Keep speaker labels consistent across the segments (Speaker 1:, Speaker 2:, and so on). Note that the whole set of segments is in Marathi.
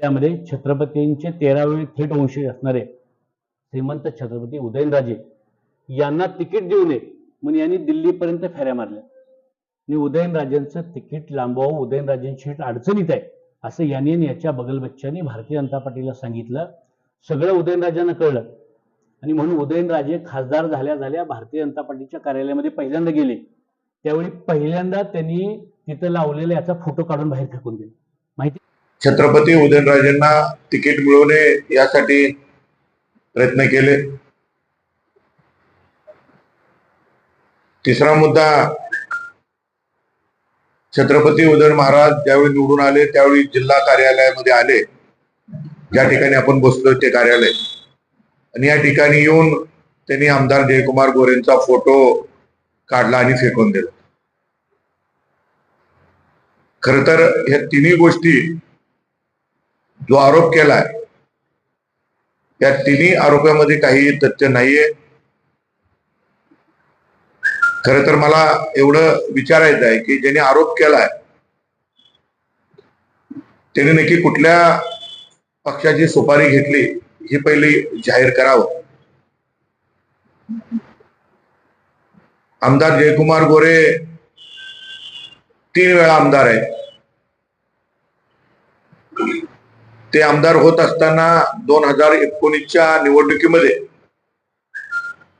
Speaker 1: त्यामध्ये छत्रपतींचे तेरावे थेट वंशी असणारे श्रीमंत छत्रपती उदयनराजे यांना तिकीट देऊ नये म्हणून यांनी दिल्लीपर्यंत फेऱ्या मारल्या. आणि उदयनराजेंचं तिकीट लांबवावं उदयनराजेंची अडचणीत आहे असं यांनी याच्या बगलबच्च्यांनी भारतीय जनता पार्टीला सांगितलं. सगळं उदयनराजांना कळलं. आणि म्हणून उदयनराजे खासदार झाल्या झाल्या भारतीय जनता पार्टीच्या कार्यालयामध्ये पहिल्यांदा गेले. त्यावेळी पहिल्यांदा त्यांनी तिथं लावलेला याचा फोटो काढून बाहेर फेकून दिला. माहिती
Speaker 2: छत्रपती उदयनराजेंना तिकीट मिळवणे यासाठी प्रयत्न केले. तिसरा मुद्दा छत्रपती उदयन महाराज ज्यावेळी निवडून आले त्यावेळी जिल्हा कार्यालयामध्ये आले. ज्या ठिकाणी आपण बसलो ते कार्यालय. आणि या ठिकाणी येऊन त्यांनी आमदार जयकुमार गोरेंचा फोटो काढला आणि फेकून दिला. खर तर ह्या तिन्ही गोष्टी जो आरोप केलाय त्या तिन्ही आरोपामध्ये काही तथ्य नाहीये. खर तर मला एवढं विचारायचं आहे की ज्यांनी आरोप केलाय त्याने नक्की कुठल्या पक्षाची सुपारी घेतली ही पहिली जाहीर करावं? आमदार जयकुमार गोरे तीन वेळा आमदार आहेत. ते आमदार होत असताना दोन हजार एकोणीसच्या निवडणुकीमध्ये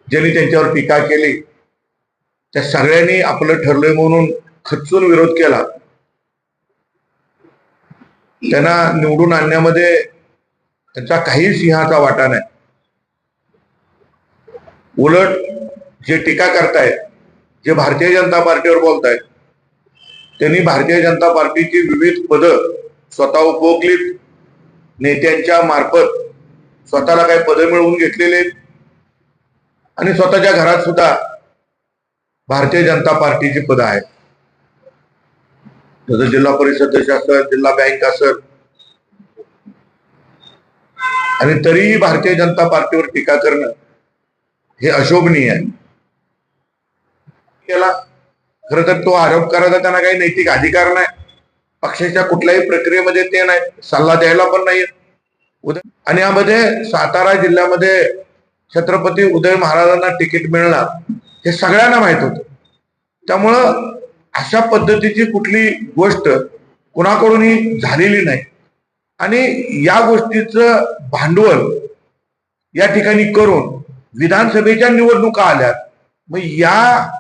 Speaker 2: ज्यांनी त्यांच्यावर टीका केली त्या सगळ्यांनी आपलं ठरलंय म्हणून खचून विरोध केला. त्यांना निवडून आणण्यामध्ये त्यांचा काही सिंहाचा वाटा नाही. उलट जे टीका करतायत जे भारतीय जनता पार्टीवर बोलतायत त्यांनी भारतीय जनता पार्टीची विविध पदं स्वतः उपभोगलीत नेत्यांच्या मार्फत स्वतःला काही पद मिळवून घेतलेले आणि स्वतःच्या घरात सुद्धा भारतीय जनता पार्टीची पद आहेत. जसं जिल्हा परिषद असेल जिल्हा बँक असेल आणि तरीही भारतीय जनता पार्टीवर टीका करणं हे अशोभनीय आहे. केला खर तर तो आरोप करायचा त्यांना काही नैतिक अधिकार नाही. पक्षाच्या कुठल्याही प्रक्रियेमध्ये ते नाही सल्ला द्यायला पण नाही उदय आणि यामध्ये सातारा जिल्ह्यामध्ये छत्रपती उदय महाराजांना तिकीट मिळणार हे सगळ्यांना माहीत होतं. त्यामुळं अशा पद्धतीची कुठली गोष्ट कुणाकडूनही झालेली नाही. आणि या गोष्टीचं भांडवल या ठिकाणी करून विधानसभेच्या निवडणुका आल्यात मग या